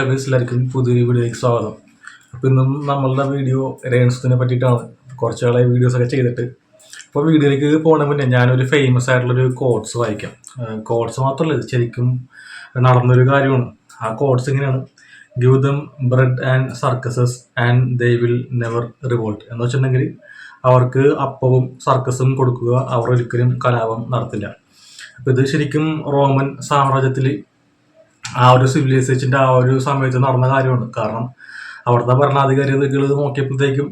Hello guys എല്ലാവർക്കും പുതിയൊരു വീഡിയോയിലേക്ക് സ്വാഗതം. അപ്പോൾ ഇന്നും നമ്മളുടെ വീഡിയോ റേൺസിനെ പറ്റിയിട്ടാണ്. കുറച്ച് നാളായി വീഡിയോസൊക്കെ ചെയ്തിട്ട്. അപ്പോൾ വീഡിയോയിലേക്ക് പോകുന്ന മുന്നേ ഞാനൊരു ഫേമസ് ആയിട്ടുള്ളൊരു കോഡ്സ് വായിക്കാം. കോഡ്സ് മാത്രമല്ല ഇത് ശരിക്കും നടന്നൊരു കാര്യമാണ്. ആ കോഡ്സ് ഇങ്ങനെയാണ്. Give them bread and circuses and they will never revolt എന്ന് വെച്ചിട്ടുണ്ടെങ്കിൽ അവർക്ക് അപ്പവും സർക്കസും കൊടുക്കുക അവർ ഒരിക്കലും കലാപം നടത്തില്ല. അപ്പോൾ ഇത് ശരിക്കും റോമൻ സാമ്രാജ്യത്തിൽ ആ ഒരു സിവിലൈസേഷന്റെ ആ ഒരു സമയത്ത് നടന്ന കാര്യമാണ്. കാരണം അവിടുത്തെ ഭരണാധികാരികൾ നോക്കിയപ്പോഴത്തേക്കും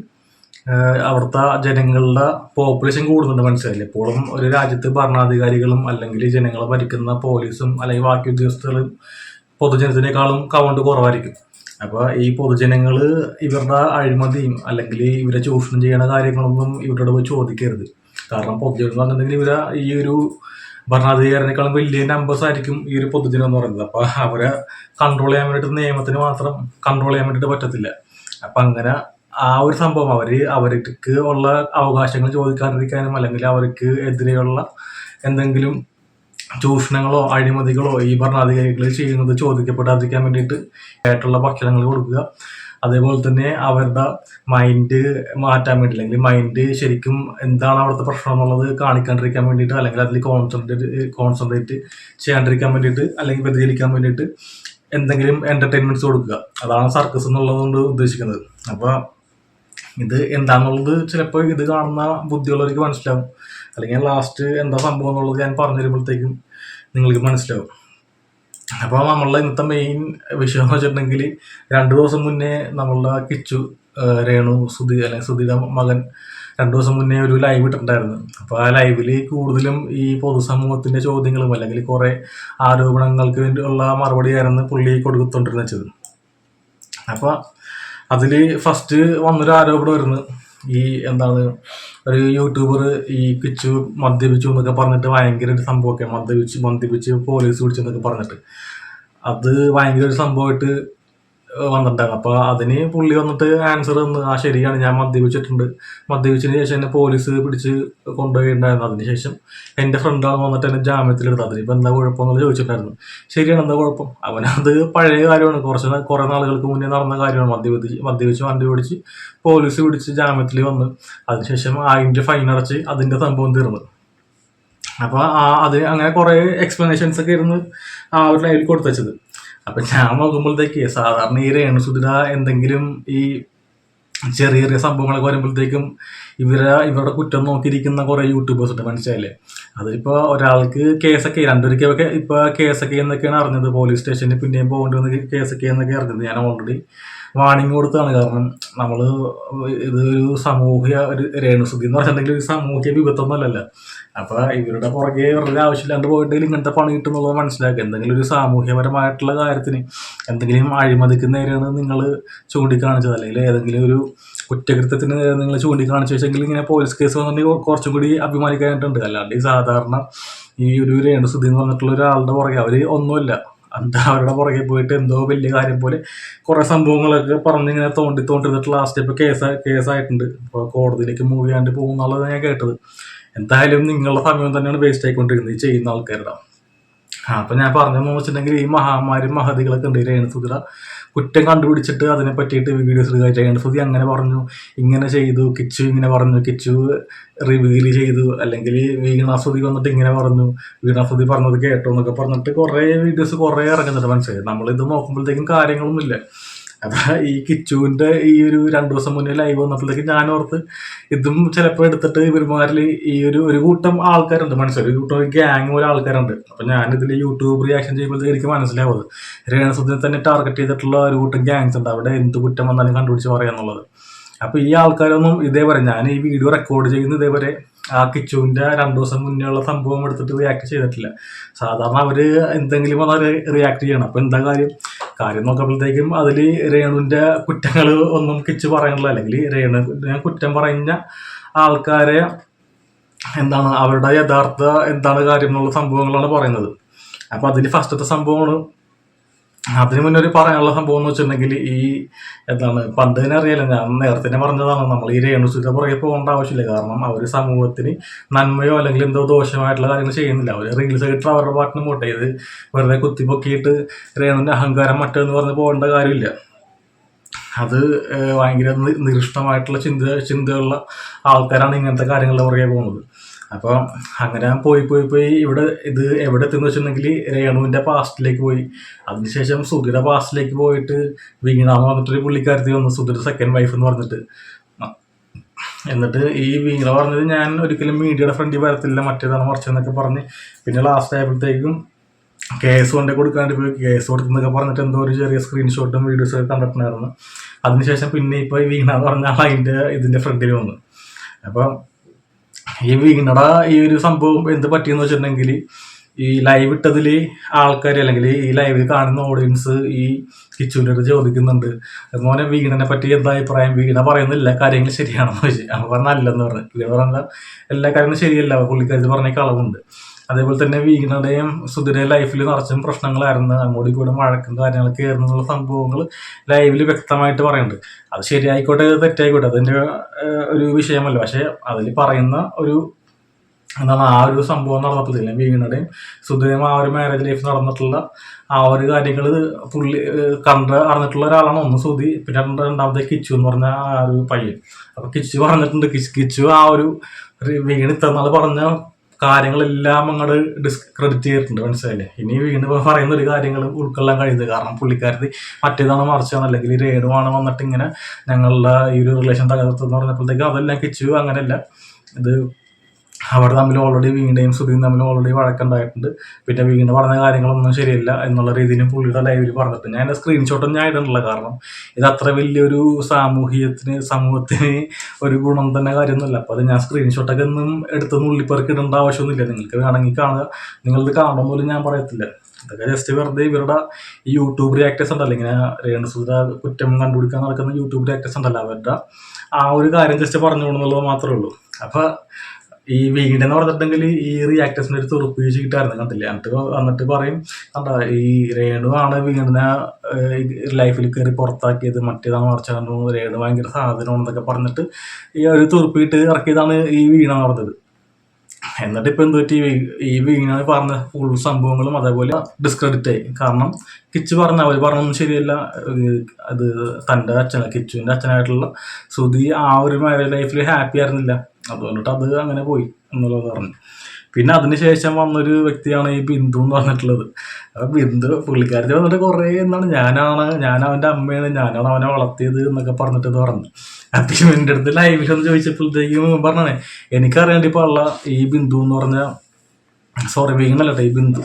അവിടുത്തെ ജനങ്ങളുടെ പോപ്പുലേഷൻ കൂടുന്നുണ്ട് മനസ്സിലായില്ലേ? ഇപ്പോഴും ഒരു രാജ്യത്ത് ഭരണാധികാരികളും അല്ലെങ്കിൽ ജനങ്ങളെ ഭരിക്കുന്ന പോലീസും അല്ലെങ്കിൽ ബാക്കി ഉദ്യോഗസ്ഥരും പൊതുജനത്തിനേക്കാളും കൗണ്ട് കുറവായിരിക്കും. അപ്പോൾ ഈ പൊതുജനങ്ങൾ ഇവരുടെ അഴിമതിയും അല്ലെങ്കിൽ ഇവരെ ചൂഷണം ചെയ്യുന്ന കാര്യങ്ങളൊന്നും ഇവരോട് ചോദിക്കരുത്. കാരണം പൊതുജനം എന്ന് പറഞ്ഞിട്ടുണ്ടെങ്കിൽ ഇവരെ ഈ ഒരു ഭരണാധികാരിനേക്കാളും വലിയ നമ്പേഴ്സ് ആയിരിക്കും ഈ ഒരു പൊതുജനം എന്ന് പറയുന്നത്. അപ്പോൾ അവരെ കൺട്രോൾ ചെയ്യാൻ വേണ്ടിയിട്ട് നിയമത്തിന് മാത്രം കൺട്രോൾ ചെയ്യാൻ വേണ്ടിയിട്ട് പറ്റത്തില്ല. അപ്പം അങ്ങനെ ആ ഒരു സംഭവം അവർ അവർക്ക് ഉള്ള അവകാശങ്ങൾ ചോദിക്കാതിരിക്കാനും അല്ലെങ്കിൽ അവർക്ക് എതിരെയുള്ള എന്തെങ്കിലും ചൂഷണങ്ങളോ അഴിമതികളോ ഈ ഭരണാധികാരികൾ ചെയ്യുന്നത് ചോദിക്കപ്പെടാതിരിക്കാൻ വേണ്ടിയിട്ട് ആയിട്ടുള്ള ഭക്ഷണങ്ങൾ കൊടുക്കുക. അതേപോലെ തന്നെ അവരുടെ മൈൻഡ് മാറ്റാൻ വേണ്ടി അല്ലെങ്കിൽ മൈൻഡ് ശരിക്കും എന്താണ് അവിടുത്തെ പ്രശ്നം എന്നുള്ളത് കാണിക്കാണ്ടിരിക്കാൻ വേണ്ടിയിട്ട് അല്ലെങ്കിൽ അതിൽ കോൺസെൻട്രേറ്റ് കോൺസെൻട്രേറ്റ് ചെയ്യാണ്ടിരിക്കാൻ വേണ്ടിയിട്ട് അല്ലെങ്കിൽ വ്യതിചലിക്കാൻ വേണ്ടിയിട്ട് എന്തെങ്കിലും എന്റർടൈൻമെന്റ്സ് കൊടുക്കുക. അതാണ് സർക്കസ് എന്നുള്ളതുകൊണ്ട് ഉദ്ദേശിക്കുന്നത്. അപ്പോൾ ഇത് എന്താണെന്നുള്ളത് ചിലപ്പോൾ ഇത് കാണുന്ന ബുദ്ധിയുള്ളവർക്ക് മനസ്സിലാവും. അല്ലെങ്കിൽ ലാസ്റ്റ് എന്താ സംഭവം എന്നുള്ളത് ഞാൻ പറഞ്ഞു തരുമ്പോഴത്തേക്കും നിങ്ങൾക്ക് മനസ്സിലാവും. അപ്പോൾ നമ്മളുടെ ഇന്നത്തെ മെയിൻ വിഷയം എന്ന് വെച്ചിട്ടുണ്ടെങ്കിൽ രണ്ട് ദിവസം മുന്നേ നമ്മളുടെ കിച്ചു രേണു സുധി അല്ലെങ്കിൽ സുധിയുടെ മകൻ രണ്ടു ദിവസം മുന്നേ ഒരു ലൈവ് ഇട്ടിട്ടുണ്ടായിരുന്നു. അപ്പോൾ ആ ലൈവിൽ കൂടുതലും ഈ പൊതുസമൂഹത്തിന്റെ ചോദ്യങ്ങളും അല്ലെങ്കിൽ കുറേ ആരോപണങ്ങൾക്ക് വേണ്ടിയുള്ള മറുപടിയായിരുന്നു പുള്ളി കൊടുത്തുകൊണ്ടിരുന്നത് അപ്പോൾ അതിൽ ഫസ്റ്റ് വന്നൊരു ആരോപണം വരുന്നു ഈ എന്താണ് ഒരു യൂട്യൂബർ ഈ കിച്ചു മദ്യപിച്ചു എന്നൊക്കെ പറഞ്ഞിട്ട് ഭയങ്കര ഒരു സംഭവമൊക്കെ മദ്യപിച്ച് മദ്യപിച്ച് പോലീസ് പിടിച്ചു എന്നൊക്കെ പറഞ്ഞിട്ട്. അത് ഭയങ്കര ഒരു സംഭവമായിട്ട് വന്നിട്ടുണ്ടായിരുന്നു. അപ്പോൾ അതിന് പുള്ളി വന്നിട്ട് ആൻസർ തന്നു ആ ശരിയാണ് ഞാൻ മദ്യപിച്ചിട്ടുണ്ട്. മദ്യപിച്ചതിന് ശേഷം എന്നെ പോലീസ് പിടിച്ച് കൊണ്ടുപോയിട്ടുണ്ടായിരുന്നു. അതിനുശേഷം എന്റെ ഫ്രണ്ടാണ് വന്നിട്ട് എന്നെ ജാമ്യത്തിലെടുത്തത് അതിനിപ്പോൾ എന്താ കുഴപ്പമെന്നുള്ളത് ചോദിച്ചിട്ടുണ്ടായിരുന്നു. ശരിയാണ് എന്താ കുഴപ്പം? അവനത് പഴയ കാര്യമാണ്. കുറച്ച് കുറെ നാളുകൾക്ക് മുന്നേ നടന്ന കാര്യമാണ്. മദ്യപിച്ച് മദ്യപിച്ച് വണ്ടി ഓടിച്ച് പോലീസ് പിടിച്ച് ജാമ്യത്തിൽ വന്ന്. അതിനുശേഷം അതിന്റെ ഫൈൻ അടച്ച് അതിന്റെ സംഭവം തീർന്നു. അപ്പോൾ ആ അത് അങ്ങനെ കുറേ എക്സ്പ്ലനേഷൻസ് ഒക്കെ ഇരുന്ന് ആ ഒരു ലൈവിൽ കൊടുത്തുവച്ചത് അപ്പം ഞാൻ നോക്കുമ്പോഴത്തേക്ക് സാധാരണ ഈ രേണുസുധിര എന്തെങ്കിലും ഈ ചെറിയ ചെറിയ സംഭവങ്ങളൊക്കെ വരുമ്പോഴത്തേക്കും ഇവരെ ഇവരുടെ കുറ്റം നോക്കിയിരിക്കുന്ന കുറേ യൂട്യൂബേഴ്സ് ഉണ്ട് മനസ്സിലായില്ലേ? അതിലിപ്പോൾ ഒരാൾക്ക് കേസൊക്കെ രണ്ടുപേർക്കൊക്കെ ഇപ്പൊ കേസൊക്കെ എന്നൊക്കെയാണ് അറിഞ്ഞത് പോലീസ് സ്റ്റേഷനിൽ പിന്നെയും പോകേണ്ടി വന്ന് കേസൊക്കെ എന്നൊക്കെ അറിഞ്ഞത്. ഞാൻ ഓൾറെഡി വാണിംഗ് കൊടുത്താണ് കാരണം നമ്മൾ ഇതൊരു സാമൂഹ്യ ഒരു രേണുസുദ്ധി എന്ന് പറഞ്ഞിട്ടുണ്ടെങ്കിൽ ഒരു സാമൂഹ്യ വിപത്തൊന്നുമല്ലല്ലോ അപ്പൊ ഇവരുടെ പുറകെ ഇവരുടെ ആവശ്യമില്ലാണ്ട് പോയിട്ടെങ്കിൽ ഇങ്ങനത്തെ പണി കിട്ടുന്നുള്ളത് മനസ്സിലാക്കുക. എന്തെങ്കിലും ഒരു സാമൂഹ്യപരമായിട്ടുള്ള കാര്യത്തിന് എന്തെങ്കിലും അഴിമതിക്ക് നേരെയാണ് നിങ്ങൾ ചൂണ്ടിക്കാണിച്ചത്. അല്ലെങ്കിൽ ഏതെങ്കിലും ഒരു കുറ്റകൃത്യത്തിന് നിങ്ങൾ ചൂണ്ടിക്കാണിച്ചു വെച്ചെങ്കിൽ ഇങ്ങനെ പോലീസ് കേസ് വന്നിട്ടുണ്ടെങ്കിൽ കുറച്ചും കൂടി അഭിമാനിക്കാനായിട്ടുണ്ട്. അല്ലാണ്ട് ഈ സാധാരണ ഈ ഒരു രേണുസുദ്ധി എന്ന് പറഞ്ഞിട്ടുള്ള ഒരാളുടെ പുറകെ അവർ ഒന്നുമില്ല. എന്താ അവരുടെ പുറകെ പോയിട്ട് എന്തോ വലിയ കാര്യം പോലെ കുറേ സംഭവങ്ങളൊക്കെ പറഞ്ഞിങ്ങനെ തോണ്ടി തോണ്ടിരുന്നിട്ട് ലാസ്റ്റ് ഇപ്പോൾ കേസ് കേസായിട്ടുണ്ട്. ഇപ്പോൾ കോടതിയിലേക്ക് മൂവ് ചെയ്യാണ്ട് പോകുന്നുള്ളത് ഞാൻ കേട്ടത്. എന്തായാലും നിങ്ങളുടെ സമയം തന്നെയാണ് വേസ്റ്റ് ആയിക്കൊണ്ടിരിക്കുന്നത് ഈ ചെയ്യുന്ന ആൾക്കാരുടെ. ആ അപ്പം ഞാൻ പറഞ്ഞു വെച്ചിട്ടുണ്ടെങ്കിൽ ഈ മഹാമാരി മഹതികളൊക്കെ ഉണ്ട് ഈ രേണുസുതിര കുറ്റം കണ്ടുപിടിച്ചിട്ട് അതിനെ പറ്റിയിട്ട് വീഡിയോസ് ഇടുക രേണസുധി അങ്ങനെ പറഞ്ഞു ഇങ്ങനെ ചെയ്തു കിച്ചു ഇങ്ങനെ പറഞ്ഞു കിച്ചു റിവീൽ ചെയ്തു അല്ലെങ്കിൽ വീണാസുതി വന്നിട്ട് ഇങ്ങനെ പറഞ്ഞു വീണാസുതി പറഞ്ഞത് കേട്ടോ എന്നൊക്കെ പറഞ്ഞിട്ട് കുറേ വീഡിയോസ് കുറേ ഇറങ്ങുന്നുണ്ട് മനസ്സിലായി? നമ്മളിത് നോക്കുമ്പോഴത്തേക്കും കാര്യങ്ങളൊന്നുമില്ല. അപ്പം ഈ കിച്ചുവിന്റെ ഈ ഒരു രണ്ടു ദിവസം മുന്നേ ലൈവ് വന്നപ്പോഴത്തേക്ക് ഞാൻ ഓർത്ത് ഇതും ചിലപ്പോൾ എടുത്തിട്ട് ഇവരുമാരിൽ ഈ ഒരു ഒരു കൂട്ടം ആൾക്കാരുണ്ട് മനസ്സിലായി? ഒരു കൂട്ടം ഗ്യാങ് പോലെ ആൾക്കാരുണ്ട്. അപ്പൊ ഞാൻ ഇതിൽ യൂട്യൂബ് റിയാക്ഷൻ ചെയ്യുമ്പോഴത്തേക്ക് എനിക്ക് മനസ്സിലാവുന്നത്. രേണസുദ്ദീനെ തന്നെ ടാർഗറ്റ് ചെയ്തിട്ടുള്ള ഒരു കൂട്ടം ഗ്യാങ്സ് ഉണ്ട്. അവിടെ എന്ത് കുറ്റം വന്നാലും കണ്ടുപിടിച്ച് പറയാന്നുള്ളത് അപ്പൊ ഈ ആൾക്കാരൊന്നും ഇതേവരെ ഞാൻ ഈ വീഡിയോ റെക്കോർഡ് ചെയ്യുന്ന ഇതേവരെ ആ കിച്ചുവിന്റെ രണ്ടു ദിവസം മുന്നേ ഉള്ള സംഭവം എടുത്തിട്ട് റിയാക്ട് ചെയ്തിട്ടില്ല. സാധാരണ അവർ എന്തെങ്കിലും വന്നാൽ റിയാക്ട് ചെയ്യണം. അപ്പൊ എന്താ കാര്യം? കാര്യം നോക്കുമ്പോഴത്തേക്കും അതിൽ രേണുവിന്റെ കുറ്റങ്ങൾ ഒന്നും കിച്ച് പറയാനുള്ള അല്ലെങ്കിൽ രേണു കുറ്റം പറഞ്ഞ ആൾക്കാരെ എന്താണ് അവരുടെ യഥാർത്ഥ എന്താണ് കാര്യം എന്നുള്ള സംഭവങ്ങളാണ് പറയുന്നത്. അപ്പോൾ അതിൽ ഫസ്റ്റത്തെ സംഭവമാണ് അതിന് മുന്നേ ഒരു പറയാനുള്ള സംഭവം എന്ന് വെച്ചിട്ടുണ്ടെങ്കിൽ ഈ എന്താണ് പണ്ട് തന്നെ അറിയാലോ ഞാൻ നേരത്തെ പറഞ്ഞതാണ് നമ്മൾ ഈ രേണുസുഖ പുറകെ പോകേണ്ട ആവശ്യമില്ല. കാരണം അവർ സമൂഹത്തിന് നന്മയോ അല്ലെങ്കിൽ എന്തോ ദോഷമായിട്ടുള്ള കാര്യങ്ങൾ ചെയ്യുന്നില്ല. അവർ റീൽസ് കിട്ടുന്ന അവരുടെ പാട്ടിന് പോട്ടെ ഇത് വെറുതെ കുത്തിപ്പൊക്കിയിട്ട് രേണുവിന്റെ അഹങ്കാരം മറ്റെന്ന് പറഞ്ഞ് പോകേണ്ട കാര്യമില്ല. അത് ഭയങ്കര നികൃഷ്ടമായിട്ടുള്ള ചിന്ത ചിന്തയുള്ള ആൾക്കാരാണ് ഇങ്ങനത്തെ കാര്യങ്ങളുടെ പുറകെ പോകുന്നത്. അപ്പോൾ അങ്ങനെ പോയി പോയി പോയി ഇവിടെ ഇത് എവിടെ എത്തുന്ന വെച്ചിട്ടുണ്ടെങ്കിൽ രേണുവിന്റെ പാസ്റ്റിലേക്ക് പോയി. അതിനുശേഷം സുധിയുടെ പാസ്റ്റിലേക്ക് പോയിട്ട് വീണാന്ന് പറഞ്ഞിട്ടൊരു പുള്ളിക്കാരത്തി വന്നു സുധിയുടെ സെക്കൻഡ് വൈഫ് എന്ന് പറഞ്ഞിട്ട്. എന്നിട്ട് ഈ വീണ പറഞ്ഞത് ഞാൻ ഒരിക്കലും മീഡിയയുടെ ഫ്രണ്ടിൽ വരത്തില്ല മറ്റേതാണ് മറിച്ചെന്നൊക്കെ പറഞ്ഞ് പിന്നെ ലാസ്റ്റ് ആയപ്പോഴത്തേക്കും കേസ് കൊണ്ടേ കൊടുക്കാണ്ട് പോയി കേസ് കൊടുക്കുന്നൊക്കെ പറഞ്ഞിട്ട് എന്തോ ഒരു ചെറിയ സ്ക്രീൻഷോട്ടും വീഡിയോസും ഒക്കെ കണ്ടിട്ടുണ്ടായിരുന്നു. അതിനുശേഷം പിന്നെ ഇപ്പോൾ വീണ എന്ന് പറഞ്ഞ ആൾ അതിന്റെ ഇതിന്റെ ഫ്രണ്ടിൽ വന്നു. അപ്പം ഈ വീണട ഈ ഒരു സംഭവം എന്ത് പറ്റിയെന്ന് വെച്ചിട്ടുണ്ടെങ്കിൽ ഈ ലൈവ് ഇട്ടതിൽ ആൾക്കാർ അല്ലെങ്കിൽ ഈ ലൈവിൽ കാണുന്ന ഓഡിയൻസ് ഈ കിച്ചുവിന്റെ ചോദിക്കുന്നുണ്ട്. മോനെ വീണനെ പറ്റി എന്താ അഭിപ്രായം? വീണ പറയുന്ന എല്ലാ കാര്യങ്ങളും ശരിയാണെന്ന് ചോദിച്ചു. അപ്പോൾ പറഞ്ഞ അല്ലെന്ന് പറഞ്ഞു. വീണ എല്ലാ കാര്യങ്ങളും ശരിയല്ല. പുള്ളിക്കാരി പറഞ്ഞ കളവുണ്ട് അതേപോലെ തന്നെ വീണയുടെയും സുധിരയും ലൈഫിൽ നിറച്ചും പ്രശ്നങ്ങളായിരുന്നു. അങ്ങോട്ടും കൂടെ മഴക്കും കാര്യങ്ങളൊക്കെ ആയിരുന്നു സംഭവങ്ങൾ ലൈവിൽ വ്യക്തമായിട്ട് പറയുന്നുണ്ട്. അത് ശരിയായിക്കോട്ടെ തെറ്റായിക്കോട്ടെ അതിന്റെ ഒരു വിഷയമല്ല. പക്ഷേ അതിൽ പറയുന്ന ഒരു എന്താണ് ആ ഒരു സംഭവം നടന്നപ്പോഴത്തേക്കും വീണയുടെയും സുധിരയും ആ ഒരു മാരേജ് ലൈഫ് നടന്നിട്ടുള്ള ആ ഒരു കാര്യങ്ങൾ പുള്ളി കണ്ട് അറിഞ്ഞിട്ടുള്ള ഒരാളാണ് ഒന്ന് സുധി. പിന്നെ രണ്ട് രണ്ടാമത്തെ കിച്ചു എന്ന് പറഞ്ഞ ആ ഒരു പയ്യൻ. അപ്പൊ കിച്ചു പറഞ്ഞിട്ടുണ്ട് കിച്ച് ആ ഒരു വീണ് ഇത്തന്നാൾ പറഞ്ഞ കാര്യങ്ങളെല്ലാം അങ്ങോട്ട് ഡിസ്ക്രെഡിറ്റ് ചെയ്തിട്ടുണ്ട് മനസ്സിലായില്ലേ? ഇനി വീണ് പറയുന്ന ഒരു കാര്യങ്ങളും ഉൾക്കൊള്ളാൻ കഴിയുന്നത് കാരണം പുള്ളിക്കാരത്തി മറ്റേതാണ് മറിച്ചാണ്. അല്ലെങ്കിൽ രേണുവാണ് വന്നിട്ട് ഇങ്ങനെ ഞങ്ങളുടെ ഈ ഒരു റിലേഷൻ തകർത്തെന്ന് പറഞ്ഞപ്പോഴത്തേക്ക് അതെല്ലാം കിച്ചു അങ്ങനെയല്ല. ഇത് അവർ തമ്മിൽ ഓൾറെഡി വീണ്ടെയും സുധിയും തമ്മിൽ ഓൾറെഡി വഴക്കുണ്ടായിട്ടുണ്ട്. പിന്നെ വീണ്ടും പറഞ്ഞ കാര്യങ്ങളൊന്നും ശരിയല്ല എന്നുള്ള രീതിയിൽ പുള്ളിയുടെ ലൈവിൽ പറഞ്ഞിട്ട് ഞാൻ എന്റെ സ്ക്രീൻഷോട്ടും ഞാൻ ഇടുന്നില്ല കാരണം ഇത് അത്ര വലിയൊരു സാമൂഹികത്തിന് സമൂഹത്തിന് ഒരു ഗുണം തന്നെ കാര്യമൊന്നുമില്ല. അപ്പോൾ അത് ഞാൻ സ്ക്രീൻഷോട്ടൊക്കെ ഒന്നും എടുത്ത് നുള്ളിപ്പെറുക്കി ഇടേണ്ട ആവശ്യമൊന്നുമില്ല. നിങ്ങൾക്ക് വേണമെങ്കിൽ കാണുക. നിങ്ങളിത് കാണുമ്പോൾ പോലും ഞാൻ പറയത്തില്ല. അതൊക്കെ ജസ്റ്റ് വെറുതെ ഇവരുടെ ഈ യൂട്യൂബ് റിയാക്ടേഴ്സ് ഉണ്ടല്ലോ. ഇങ്ങനെ രേണുസുധ കുറ്റം കണ്ടുപിടിക്കാൻ നടക്കുന്ന യൂട്യൂബ് റിയാക്ടേഴ്സ് ഉണ്ടല്ലോ. അവരുടെ ആ ഒരു കാര്യം ജസ്റ്റ് പറഞ്ഞു എന്നുള്ളത് മാത്രമേ ഉള്ളൂ. അപ്പോൾ ഈ വീട് എന്ന് പറഞ്ഞിട്ടുണ്ടെങ്കിൽ ഈ റിയാക്ടേഴ്സിന് ഒരു തുറപ്പ് കിട്ടായിരുന്നു കണ്ടില്ല? എന്നിട്ട് വന്നിട്ട് പറയും കണ്ട ഈ രേണു ആണ് വീടിനെ ലൈഫിൽ കയറി പുറത്താക്കിയത്. മറ്റേതാണ് മറിച്ച് രേണു ഭയങ്കര സാധനമാണെന്നൊക്കെ പറഞ്ഞിട്ട് ഈ ഒരു തുറപ്പിട്ട് ഇറക്കിയതാണ് ഈ വീണ പറഞ്ഞത്. എന്നിട്ട് ഇപ്പം എന്ത് പറ്റി? ഈ- വീണ പറഞ്ഞ ഫുൾ സംഭവങ്ങളും അതേപോലെ ഡിസ്ക്രെഡിറ്റ് ആയി. കാരണം കിച്ചു പറഞ്ഞ അവർ പറഞ്ഞൊന്നും ശരിയല്ല. അത് തന്റെ അച്ഛന കിച്ചുവിന്റെ അച്ഛനായിട്ടുള്ള സുധി ആ ഒരു മാരേജ് ലൈഫിൽ ഹാപ്പി ആയിരുന്നില്ല. അതുകൊണ്ടിട്ട് അത് അങ്ങനെ പോയി എന്നുള്ളത് പറഞ്ഞു. പിന്നെ അതിനുശേഷം വന്നൊരു വ്യക്തിയാണ് ഈ ബിന്ദു എന്ന് പറഞ്ഞിട്ടുള്ളത്. ആ ബിന്ദു പുള്ളിക്കാരത്തിൽ വന്നിട്ട് കുറേ എന്താണ് ഞാനാണ് ഞാൻ അവന്റെ അമ്മയാണ് ഞാനാണ് അവനെ വളർത്തിയത് എന്നൊക്കെ പറഞ്ഞിട്ട് പറഞ്ഞു. അപ്പം ഇവന്റെ അടുത്ത് ലൈവിലൊന്ന് ചോദിച്ചപ്പോഴത്തേക്കും പറഞ്ഞേ എനിക്കറിയാണ്ട് ഇപ്പോൾ ഉള്ള ഈ ബിന്ദു എന്ന് പറഞ്ഞ സോറി കേട്ടോ ഈ ബിന്ദു.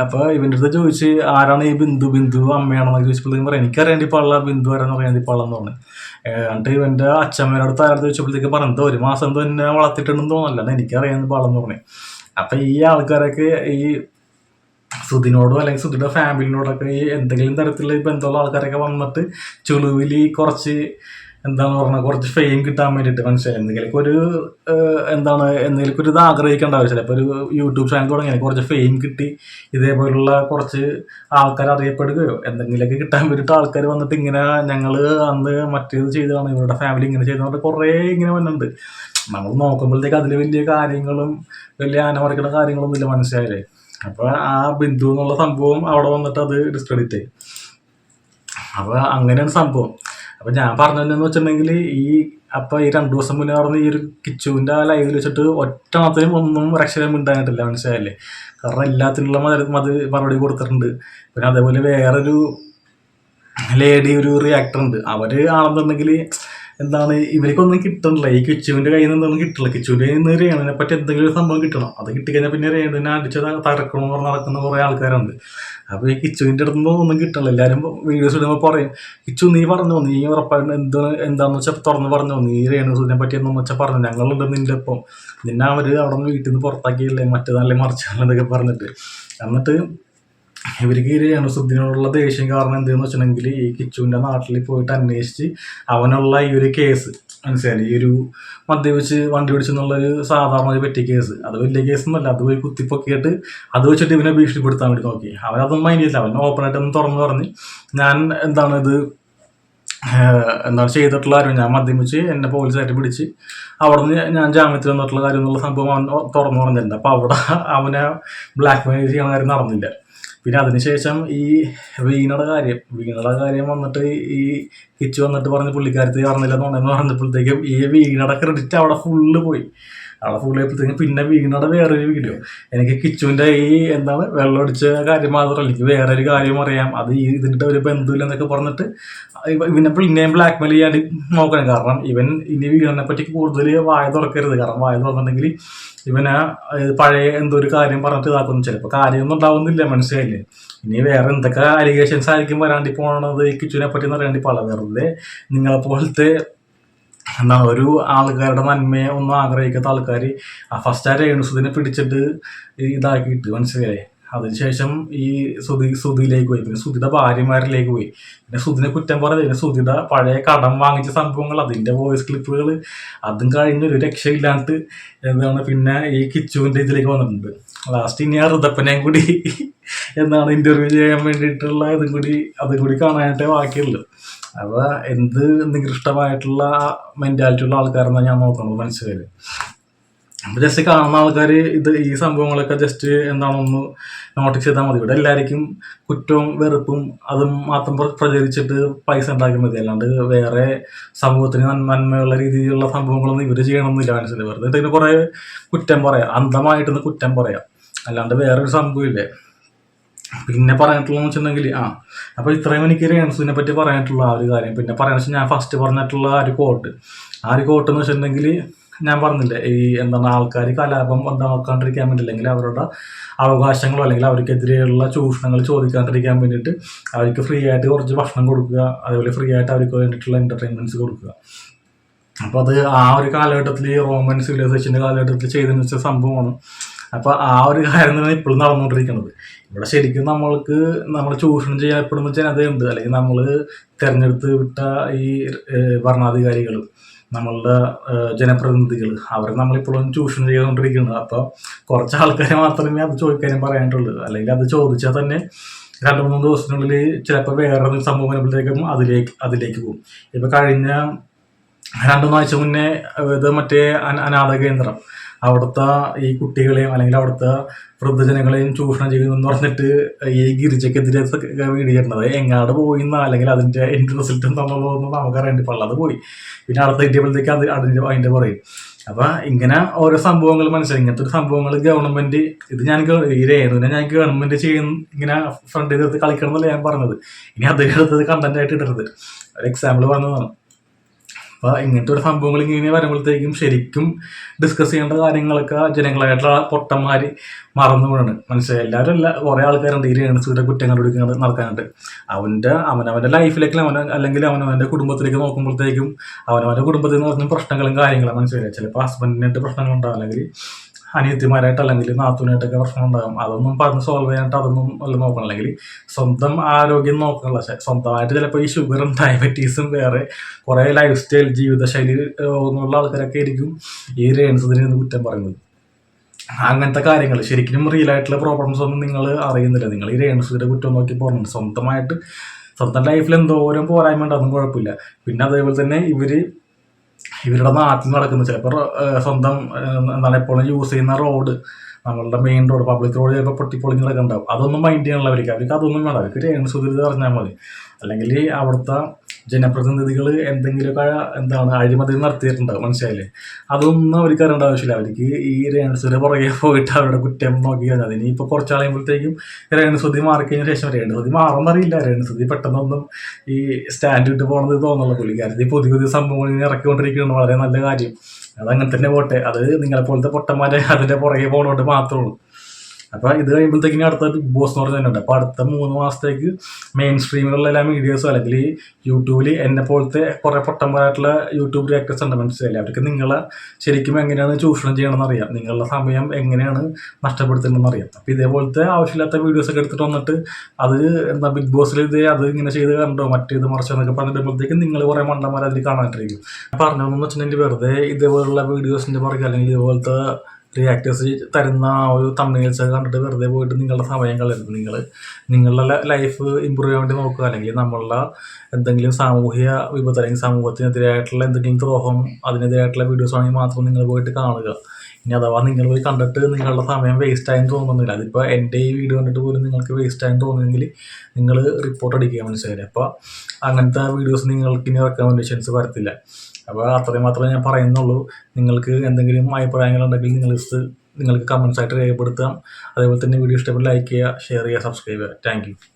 അപ്പോൾ ഇവന്റെ അടുത്ത് ചോദിച്ച് ആരാണ് ഈ ബിന്ദു? ബിന്ദു അമ്മയാണെന്നൊക്കെ ചോദിച്ചപ്പോഴത്തേക്കും പറയാം എനിക്കറിയേണ്ടി പാടില്ല ബിന്ദു ആരാന്ന് അറിയാണ്ട് പാടില്ലെന്ന് പറഞ്ഞു. എന്നിട്ട് ഇവന്റെ അച്ഛമ്മയുടെ അടുത്ത് ചോദിച്ചപ്പോഴത്തേക്ക് പറഞ്ഞത് ഒരു മാസം തന്നെ വളർത്തിയിട്ടുണ്ടെന്ന് തോന്നല്ല എനിക്കറിയാവുന്ന പാളെന്ന് പറഞ്ഞു. അപ്പൊ ഈ ആൾക്കാരൊക്കെ ഈ സുധിനോടോ അല്ലെങ്കിൽ സുധിയുടെ ഫാമിലിനോടൊക്കെ ഈ എന്തെങ്കിലും തരത്തിലുള്ള ബന്ധമുള്ള ആൾക്കാരൊക്കെ വന്നിട്ട് ചുളുവിൽ കുറച്ച് എന്താണ് പറഞ്ഞാൽ കുറച്ച് ഫെയിം കിട്ടാൻ വേണ്ടിയിട്ട് മനസ്സിലായി. എന്തെങ്കിലുമൊക്കെ ഒരു എന്താണ് എന്തെങ്കിലുമൊക്കെ ഒരു ഇത് ആഗ്രഹിക്കേണ്ട ആവശ്യമില്ല. ഇപ്പോൾ ഒരു യൂട്യൂബ് ചാനൽ തുടങ്ങിയാൽ കുറച്ച് ഫെയിം കിട്ടി ഇതേപോലുള്ള കുറച്ച് ആൾക്കാർ അറിയപ്പെടുകയോ എന്തെങ്കിലുമൊക്കെ കിട്ടാൻ വേണ്ടിയിട്ട് ആൾക്കാർ വന്നിട്ട് ഇങ്ങനെ ഞങ്ങൾ അന്ന് മറ്റേത് ചെയ്തതാണ് ഇവരുടെ ഫാമിലി ഇങ്ങനെ ചെയ്തതുകൊണ്ട് കുറേ ഇങ്ങനെ വന്നിട്ടുണ്ട്. നമ്മൾ നോക്കുമ്പോഴത്തേക്ക് അതിൽ വലിയ കാര്യങ്ങളും വലിയ ആനമറിക്കുന്ന കാര്യങ്ങളൊന്നും ഇല്ല മനസ്സിലായില്ലേ? അപ്പോൾ ആ ബിന്ദു എന്നുള്ള സംഭവം അവിടെ വന്നിട്ട് അത് ഡിസ്ക്രെഡിറ്റ് ആയി. അപ്പോൾ അങ്ങനെയാണ് സംഭവം. അപ്പോൾ ഞാൻ പറഞ്ഞതെന്ന് വെച്ചിട്ടുണ്ടെങ്കിൽ ഈ അപ്പൊ ഈ രണ്ടു ദിവസം മുന്നേ പറഞ്ഞ ഈ ഒരു കിച്ചുവിന്റെ ആ ലൈവിൽ വെച്ചിട്ട് ഒറ്റ മാത്രമേ ഒന്നും രക്ഷകരം ഉണ്ടായിട്ടില്ല മനസ്സിലായില്ലേ? കാരണം എല്ലാത്തിനുള്ള മതി മറുപടി കൊടുത്തിട്ടുണ്ട്. പിന്നെ അതേപോലെ വേറൊരു ലേഡി ഒരു റിയാക്ടർ ഉണ്ട്. അവർ ആണെന്നുണ്ടെങ്കിൽ എന്താണ് ഇവർക്കൊന്നും കിട്ടണില്ല ഈ കിച്ചുവിന്റെ കയ്യിൽ നിന്നൊന്നും കിട്ടില്ല കിച്ചുവിന്റെ കയ്യിൽ നിന്ന് രേണുവിനെ പറ്റി എന്തെങ്കിലും ഒരു സംഭവം കിട്ടണം. അത് കിട്ടിക്കഴിഞ്ഞാൽ പിന്നെ രേണുവിനെ അടിച്ച് തറക്കണം പറഞ്ഞ് നടക്കുന്ന കുറേ ആൾക്കാരുണ്ട്. അപ്പോൾ ഈ കിച്ചുവിന്റെ അടുത്ത് നിന്നും ഒന്നും കിട്ടണില്ല. എല്ലാവരും വീഡിയോസ് ഇടുമ്പോൾ പറയും കിച്ചു നീ പറഞ്ഞോ നീ ഉറപ്പായിട്ട് എന്ത് എന്താണെന്ന് വെച്ചാൽ തുറന്ന് പറഞ്ഞോ. നീ രേണുസുദിനെ പറ്റി എന്ന് വെച്ചാൽ പറഞ്ഞു. ഞങ്ങളുണ്ട് നിന്റെ ഒപ്പം. നിന്നെ അവർ അവിടെ നിന്ന് വീട്ടിൽ നിന്ന് പുറത്താക്കിയില്ലേ? മറ്റേതല്ലേ മറിച്ചാലെന്നൊക്കെ പറഞ്ഞിട്ട്. എന്നിട്ട് ഇവർക്ക് ഈ രേണുസുദ്ദീനോടുള്ള ദേഷ്യം കാരണം എന്താന്ന് വെച്ചിട്ടുണ്ടെങ്കിൽ ഈ കിച്ചുവിന്റെ നാട്ടിൽ പോയിട്ട് അന്വേഷിച്ച് അവനുള്ള ഈ ഒരു കേസ് മനസ്സിലായി ഈ ഒരു മദ്യപിച്ച് വണ്ടി പിടിച്ചെന്നുള്ളൊരു സാധാരണ ഒരു പറ്റിയ കേസ്. അത് വലിയ കേസൊന്നുമല്ല അത് പോയി കുത്തിപ്പൊക്കിയിട്ട് അത് വെച്ചിട്ട് ഇവനെ ഭീഷണിപ്പെടുത്താൻ വേണ്ടി നോക്കി. അവനതൊന്നും മൈൻഡ് ചെയ്തില്ല. അവൻ ഓപ്പണായിട്ട് ഒന്ന് തുറന്നു പറഞ്ഞ് ഞാൻ എന്താണ് ഇത് എന്താണ് ചെയ്തിട്ടുള്ള കാര്യം? ഞാൻ മദ്യപിച്ച് എന്നെ പോലീസായിട്ട് പിടിച്ച് അവിടുന്ന് ഞാൻ ജാമ്യത്തിൽ വന്നിട്ടുള്ള കാര്യം എന്നുള്ള സംഭവം അവൻ തുറന്നു പറഞ്ഞിട്ടുണ്ട്. അപ്പോൾ അവിടെ അവനെ ബ്ലാക്ക് മെയിൽ ചെയ്യണ കാര്യം നടന്നില്ല. പിന്നെ അതിനുശേഷം ഈ വീണയുടെ കാര്യം വീണയുടെ കാര്യം വന്നിട്ട് ഈ ഹിച്ച് വന്നിട്ട് പറഞ്ഞ് പുള്ളിക്കാരത്തി പറഞ്ഞില്ല എന്നുണ്ടെന്ന് പറഞ്ഞപ്പോഴത്തേക്കും ഈ വീണയുടെ ക്രെഡിറ്റ് അവിടെ ഫുള്ള് പോയി. അവിടെ ഫുള്ള് ആയപ്പോഴത്തേക്കും പിന്നെ വീണയുടെ ഒരു വീഡിയോ എനിക്ക് കിച്ചുവിന്റെ ഈ എന്താണ് വെള്ളമടിച്ച കാര്യം മാത്രമല്ല എനിക്ക് ഒരു കാര്യം അറിയാം. അത് ഈ ഇതിന്റെ ഒരു ബന്ധുവില്ല എന്നൊക്കെ പറഞ്ഞിട്ട് ഇവ- ഇവനെ പിന്നെയും ബ്ലാക്ക് മെയിൽ ചെയ്യാൻ നോക്കണം. കാരണം ഇവൻ ഇനി വീണനെ പറ്റി കൂടുതൽ വായ തുറക്കരുത്. കാരണം വായ തുറന്നിട്ടുണ്ടെങ്കിൽ ഇവനെ പഴയ എന്തോ ഒരു കാര്യം പറഞ്ഞിട്ട് ഇതാക്കുന്നു ചിലപ്പോൾ കാര്യമൊന്നും ഉണ്ടാവുന്നില്ല മനസ്സിലായില്ലേ? ഇനി വേറെ എന്തൊക്കെ അലിഗേഷൻസ് ആയിരിക്കും വരാണ്ടി പോണത് കിച്ചുവിനെ പറ്റി എന്ന് അറിയാണ്ടി പല വെറുതെ നിങ്ങളെ പോലത്തെ എന്താണ് ഒരു ആൾക്കാരുടെ നന്മയെ ഒന്നും ആഗ്രഹിക്കാത്ത ആൾക്കാർ ആ ഫസ്റ്റ് ആ രേണുസുദിനെ പിടിച്ചിട്ട് ഇതാക്കിയിട്ട് മനസ്സിലായി അതിനുശേഷം ഈ സുധി സുധിയിലേക്ക് പോയി. പിന്നെ സുധിയുടെ ഭാര്യമാരിലേക്ക് പോയി. പിന്നെ സുധിനെ കുറ്റം പറഞ്ഞത് പിന്നെ സുധിയുടെ പഴയ കടം വാങ്ങിച്ച സംഭവങ്ങൾ അതിന്റെ വോയിസ് ക്ലിപ്പുകൾ അതും കഴിഞ്ഞൊരു രക്ഷയില്ലാണ്ട് എന്താണ് പിന്നെ ഈ കിച്ചുവിന്റെ ഇതിലേക്ക് വന്നിട്ടുണ്ട്. ലാസ്റ്റ് ഇനി ആ ഋതപ്പനെയും കൂടി എന്താണ് ഇന്റർവ്യൂ ചെയ്യാൻ വേണ്ടിയിട്ടുള്ള ഇതും കൂടി അതും കൂടി കാണാനായിട്ടേ ബാക്കിയുള്ളൂ. അപ്പോൾ എന്ത് നികൃഷ്ടമായിട്ടുള്ള ഉള്ള ആൾക്കാരെന്നാണ് ഞാൻ നോക്കുന്നത് മനസ്സിലായത് അപ്പൊ ജസ്റ്റ് കാണുന്ന ആൾക്കാർ ഇത് ഈ സംഭവങ്ങളൊക്കെ ജസ്റ്റ് എന്താണെന്ന് നോട്ടീസ് ചെയ്താൽ മതി. ഇവിടെ എല്ലാവർക്കും കുറ്റവും വെറുപ്പും അതും മാത്രം പ്ര- പ്രചരിച്ചിട്ട് പൈസ ഉണ്ടാക്കിയാൽ മതി. അല്ലാണ്ട് വേറെ സമൂഹത്തിന് നന്മ നന്മയുള്ള രീതിയിലുള്ള സംഭവങ്ങളൊന്നും ഇവർ ചെയ്യണമെന്നില്ല മനസ്സിലായി? വെറുതെ ഇതിന് കുറേ കുറ്റം പറയാം. അന്ധമായിട്ടൊന്ന് കുറ്റം പറയാം. അല്ലാണ്ട് വേറൊരു സംഭവമില്ലേ പിന്നെ പറയാനുള്ളതെന്ന് വെച്ചിട്ടുണ്ടെങ്കിൽ ആ അപ്പോൾ ഇത്രയും എനിക്ക് രേണസുവിനെ പറ്റി പറയാനായിട്ടുള്ള ആ ഒരു കാര്യം. പിന്നെ പറയാന്ന് വെച്ചാൽ ഞാൻ ഫസ്റ്റ് പറഞ്ഞിട്ടുള്ള ആ ഒരു കോട്ട് ആ ഒരു കോട്ട് എന്ന് വെച്ചിട്ടുണ്ടെങ്കിൽ ഞാൻ പറഞ്ഞില്ലേ ഈ എന്താണ് ആൾക്കാർ കലാപം ഉണ്ടാക്കാണ്ടിരിക്കാൻ വേണ്ടി അവരുടെ അവകാശങ്ങളോ അല്ലെങ്കിൽ അവർക്കെതിരെയുള്ള ചൂഷണങ്ങൾ ചോദിക്കാണ്ടിരിക്കാൻ വേണ്ടിയിട്ട് അവർക്ക് ഫ്രീ ആയിട്ട് കുറച്ച് ഭക്ഷണം കൊടുക്കുക അതുപോലെ ഫ്രീ ആയിട്ട് അവർക്ക് വേണ്ടിയിട്ടുള്ള എന്റർടൈൻമെന്റ്സ് കൊടുക്കുക. അപ്പോൾ അത് ആ ഒരു കാലഘട്ടത്തിൽ റോമൻ സിവിലൈസേഷന്റെ കാലഘട്ടത്തിൽ ചെയ്തെന്ന് വെച്ച സംഭവമാണ്. അപ്പോൾ ആ ഒരു കാര്യം തന്നെ ഇപ്പോഴും നടന്നുകൊണ്ടിരിക്കുന്നത്. ഇവിടെ ശരിക്കും നമ്മൾക്ക് നമ്മൾ ചൂഷണം ചെയ്യപ്പെടുന്ന ഉണ്ട് അല്ലെങ്കിൽ നമ്മൾ തിരഞ്ഞെടുത്ത് വിട്ട ഈ ഭരണാധികാരികളും നമ്മളുടെ ജനപ്രതിനിധികൾ അവർ നമ്മളിപ്പോഴും ചൂഷണം ചെയ്തുകൊണ്ടിരിക്കുന്നത് അപ്പോൾ കുറച്ച് ആൾക്കാരെ മാത്രമേ അത് ചോദിക്കാനും പറയാനുള്ളൂ. അല്ലെങ്കിൽ അത് ചോദിച്ചാൽ തന്നെ രണ്ട് മൂന്ന് ദിവസത്തിനുള്ളിൽ ചിലപ്പോൾ വേറെ സംഭവം വരുമ്പോഴത്തേക്കും അതിലേക്ക് അതിലേക്ക് പോകും. ഇപ്പോൾ കഴിഞ്ഞ രണ്ടു മൂന്നാഴ്ച മുന്നേ ഇത് മറ്റേ അന- അനാഥ കേന്ദ്രം അവിടുത്തെ ഈ കുട്ടികളെയും അല്ലെങ്കിൽ അവിടുത്തെ വൃദ്ധജനങ്ങളെയും ചൂഷണം ചെയ്യുന്നു എന്ന് പറഞ്ഞിട്ട് ഈ ഗിരിജക്കെതിരെ വീടിയിരുന്നത് എങ്ങാട് പോയി എന്നാ? അല്ലെങ്കിൽ അതിന്റെ എന്റെ റിസൾട്ട് എന്താണെന്നുള്ളതൊന്നും നമുക്ക് അറിയേണ്ടി പാടില്ല അത് പോയി. പിന്നെ അടുത്ത കിട്ടിയപ്പോഴത്തേക്ക് അത് അതിന്റെ അതിന്റെ പറയും അപ്പൊ ഇങ്ങനെ ഓരോ സംഭവങ്ങൾ മനസ്സിലായി. ഇങ്ങനത്തെ ഒരു സംഭവങ്ങൾ ഗവൺമെന്റ് ഇത് ഞാൻ ഈ രേണുവിനെ ഞാൻ ഗവൺമെന്റ് ചെയ്യുന്ന ഇങ്ങനെ ഫ്രണ്ട് ചെയ്തെടുത്ത് കളിക്കണം എന്നല്ല ഞാൻ പറഞ്ഞത്. ഇനി അത് എടുത്തത് കണ്ടന്റ് ആയിട്ട് ഇടരുത്. ഒരു എക്സാമ്പിൾ പറഞ്ഞതാണ്. അപ്പൊ ഇങ്ങനത്തെ ഒരു സംഭവങ്ങൾ ഇങ്ങനെ വരുമ്പോഴത്തേക്കും ശരിക്കും ഡിസ്കസ് ചെയ്യേണ്ട കാര്യങ്ങളൊക്കെ ജനങ്ങളായിട്ടുള്ള പൊട്ടന്മാര് മറന്നു വീണ് മനസ്സിലായി? എല്ലാവരും അല്ല കുറെ ആൾക്കാരുണ്ട്. ഈ രേണസുയുടെ കുറ്റം കണ്ടുപിടിക്കുന്നത് നടക്കാനുണ്ട്. അവന്റെ അവനവന്റെ ലൈഫിലേക്ക് അവൻ അല്ലെങ്കിൽ അവനവന്റെ കുടുംബത്തിലേക്ക് നോക്കുമ്പോഴത്തേക്കും അവനവന്റെ കുടുംബത്തിൽ നിന്ന് പറഞ്ഞ പ്രശ്നങ്ങളും കാര്യങ്ങളും മനസ്സിലായി? ചിലപ്പോൾ ഹസ്ബൻഡിനായിട്ട് പ്രശ്നങ്ങളുണ്ടാവും. അല്ലെങ്കിൽ അനിയത്തിമാരായിട്ട് അല്ലെങ്കിൽ നാത്തൂനായിട്ടൊക്കെ പ്രശ്നം ഉണ്ടാകും അതൊന്നും പറഞ്ഞ് സോൾവ് ചെയ്യാനായിട്ട് അതൊന്നും അല്ല നോക്കണം അല്ലെങ്കിൽ സ്വന്തം ആരോഗ്യം നോക്കണം പക്ഷേ സ്വന്തമായിട്ട് ചിലപ്പോൾ ഈ ഷുഗറും ഡയബറ്റീസും വേറെ കുറേ ലൈഫ് സ്റ്റൈൽ ജീവിതശൈലി രോഗങ്ങളുള്ള ആൾക്കാരൊക്കെ ആയിരിക്കും ഈ രേൺസതിന് കുറ്റം പറയുന്നത്. അങ്ങനത്തെ കാര്യങ്ങൾ ശരിക്കും റിയൽ ആയിട്ടുള്ള പ്രോബ്ലംസ് ഒന്നും നിങ്ങൾ അറിയുന്നില്ല. നിങ്ങൾ ഈ രേണുസുയുടെ കുറ്റം നോക്കി പോകുന്നുണ്ട് സ്വന്തമായിട്ട് സ്വന്തം ലൈഫിൽ എന്തോരം പോരായ്മ ഉണ്ട് അതൊന്നും കുഴപ്പമില്ല. പിന്നെ അതേപോലെ തന്നെ ഇവർ ഇവരുടെ നാട്ടിൽ നടക്കുന്നത്. ചിലപ്പോൾ സ്വന്തം എന്താണ് എപ്പോഴും യൂസ് ചെയ്യുന്ന റോഡ് നമ്മളുടെ മെയിൻ റോഡ് പബ്ലിക് റോഡ് ചിലപ്പോൾ പൊട്ടിപ്പൊളിഞ്ഞൊക്കെ നടക്കുന്നുണ്ടാവും. അതൊന്നും മൈൻഡ് ചെയ്യാനുള്ള അവർക്ക് അതൊന്നും വേണ്ട. അവർക്ക് രേണുസുതിരി പറഞ്ഞാൽ മതി. അല്ലെങ്കിൽ അവിടുത്തെ ജനപ്രതിനിധികൾ എന്തെങ്കിലുമൊക്കെ എന്താണ് അഴിമതി നടത്തിയിട്ടുണ്ടാവും മനസ്സിലായില്ലേ? അതൊന്നും അവർക്ക് അറിയേണ്ട ആവശ്യമില്ല. അവർക്ക് ഈ രേണുസുതിരെ പുറകെ പോയിട്ട് അവരുടെ കുറ്റം നോക്കി കഴിഞ്ഞാൽ ഇനി ഇപ്പോൾ കുറച്ച് കഴിയുമ്പോഴത്തേക്കും രേണുസുതി മാറിക്കഴിഞ്ഞ ശേഷം രേണസുതി മാറുന്നറിയില്ല. രേണസുതി പെട്ടെന്നൊന്നും ഈ സ്റ്റാൻഡ് വിട്ട് പോകണത് തോന്നുള്ളൂ ഈ പുതിയ പുതിയ സംഭവങ്ങൾ ഇങ്ങനെ ഇറക്കിക്കൊണ്ടിരിക്കുകയാണ്. വളരെ നല്ല കാര്യം. അത് അങ്ങനെ തന്നെ പോട്ടെ. അത് നിങ്ങളെ പോലത്തെ പൊട്ടന്മാരെ അതിന്റെ പുറകെ പോകണോണ്ട് മാത്രമേ ഉള്ളൂ. അപ്പോൾ ഇത് കഴിയുമ്പോഴത്തേക്കും അടുത്ത ബിഗ് ബോസ് എന്ന് പറഞ്ഞു തന്നെയുണ്ട്. അടുത്ത മൂന്ന് മാസത്തേക്ക് മെയിൻ സ്ട്രീമിലുള്ള എല്ലാ മീഡിയസും അല്ലെങ്കിൽ യൂട്യൂബിൽ എന്നെ പോലത്തെ കുറേ പൊട്ടന്മാരായിട്ടുള്ള യൂട്യൂബ് റിയാക്ടേഴ്സ് ഉണ്ട് മനസ്സിലായില്ലേ? അവർക്ക് നിങ്ങളെ ശരിക്കും എങ്ങനെയാണ് ചൂഷണം ചെയ്യണമെന്ന് അറിയാം. നിങ്ങളുടെ സമയം എങ്ങനെയാണ് നഷ്ടപ്പെടുത്തുന്നതെന്ന് അറിയാം. അപ്പോൾ ഇതേപോലത്തെ ആവശ്യമില്ലാത്ത വീഡിയോസ് ഒക്കെ എടുത്തിട്ട് വന്നിട്ട് അത് എന്താ ബിഗ് ബോസിൽ ഇത് അത് ഇങ്ങനെ ചെയ്ത് കണ്ടോ? മറ്റേത് മറിച്ചെന്നൊക്കെ പറഞ്ഞിട്ടുമ്പോഴത്തേക്ക് നിങ്ങൾ കുറേ മണ്ടന്മാർ അതിൽ കാണാണ്ടിരിക്കും പറഞ്ഞതെന്ന് വെച്ചിട്ടുണ്ടെങ്കിൽ വെറുതെ ഇതേപോലുള്ള വീഡിയോസിന്റെ പുറകെ അല്ലെങ്കിൽ ഇതുപോലത്തെ റിയാക്ടേഴ്സ് തരുന്ന ആ ഒരു തമ്മിൽസ് കണ്ടിട്ട് വെറുതെ പോയിട്ട് നിങ്ങളുടെ സമയം കളയരുത്. നിങ്ങൾ നിങ്ങളുടെ ലൈഫ് ഇമ്പ്രൂവ് ചെയ്യാൻ വേണ്ടി നോക്കുക. അല്ലെങ്കിൽ നമ്മളുടെ എന്തെങ്കിലും സാമൂഹിക വിപത്ത് അല്ലെങ്കിൽ സമൂഹത്തിനെതിരായിട്ടുള്ള എന്തെങ്കിലും ദ്രോഹം അതിനെതിരായിട്ടുള്ള വീഡിയോസ് ആണെങ്കിൽ മാത്രം നിങ്ങൾ പോയിട്ട് കാണുക. ഇനി അഥവാ നിങ്ങൾ പോയി കണ്ടിട്ട് നിങ്ങളുടെ സമയം വേസ്റ്റ് ആയെന്ന് തോന്നുന്നില്ല. അതിപ്പോൾ എന്റെ ഈ വീഡിയോ കണ്ടിട്ട് പോലും നിങ്ങൾക്ക് വേസ്റ്റ് ആയെന്ന് തോന്നുമെങ്കിൽ നിങ്ങൾ റിപ്പോർട്ട് അടിക്കുക മനസ്സിലായില്ലേ? അപ്പോൾ അങ്ങനത്തെ വീഡിയോസ് നിങ്ങൾക്ക് ഇനി റെക്കമെൻഡേഷൻസ് വരത്തില്ല. അപ്പോൾ അത്രയും മാത്രമേ ഞാൻ പറയുന്നുള്ളൂ. നിങ്ങൾക്ക് എന്തെങ്കിലും അഭിപ്രായങ്ങളുണ്ടെങ്കിൽ നിങ്ങൾ ഇത് നിങ്ങൾക്ക് കമൻസ് ആയിട്ട് രേഖപ്പെടുത്താം. അതേപോലെ തന്നെ വീഡിയോ ഇഷ്ടപ്പെട്ട് ലൈക്ക് ചെയ്യുക ഷെയർ ചെയ്യുക സബ്സ്ക്രൈബ് ചെയ്യുക. താങ്ക്